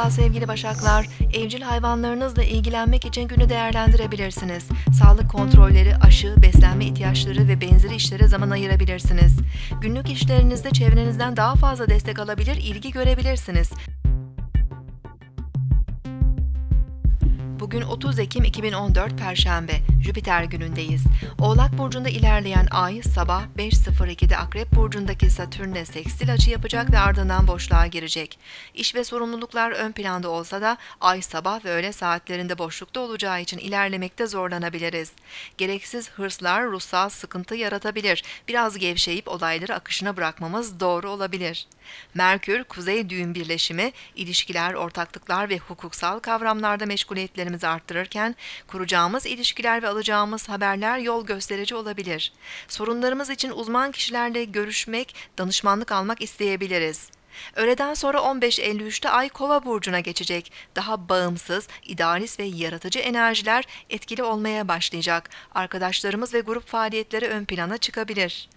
Merhaba sevgili Başaklar. Evcil hayvanlarınızla ilgilenmek için günü değerlendirebilirsiniz. Sağlık kontrolleri, aşı, beslenme ihtiyaçları ve benzeri işlere zaman ayırabilirsiniz. Günlük işlerinizde çevrenizden daha fazla destek alabilir, ilgi görebilirsiniz. Bugün 30 Ekim 2014 Perşembe, Jüpiter günündeyiz. Oğlak Burcu'nda ilerleyen Ay sabah 5.02'de Akrep Burcu'ndaki Satürn'le sekstil açı yapacak ve ardından boşluğa girecek. İş ve sorumluluklar ön planda olsa da Ay sabah ve öğle saatlerinde boşlukta olacağı için ilerlemekte zorlanabiliriz. Gereksiz hırslar ruhsal sıkıntı yaratabilir. Biraz gevşeyip olayları akışına bırakmamız doğru olabilir. Merkür, Kuzey düğüm birleşimi, ilişkiler, ortaklıklar ve hukuksal kavramlarda meşguliyetlerimizi arttırırken, kuracağımız ilişkiler ve alacağımız haberler yol gösterici olabilir. Sorunlarımız için uzman kişilerle görüşmek, danışmanlık almak isteyebiliriz. Öğleden sonra 15.53'te Ay Kova burcuna geçecek. Daha bağımsız, idealist ve yaratıcı enerjiler etkili olmaya başlayacak. Arkadaşlarımız ve grup faaliyetleri ön plana çıkabilir.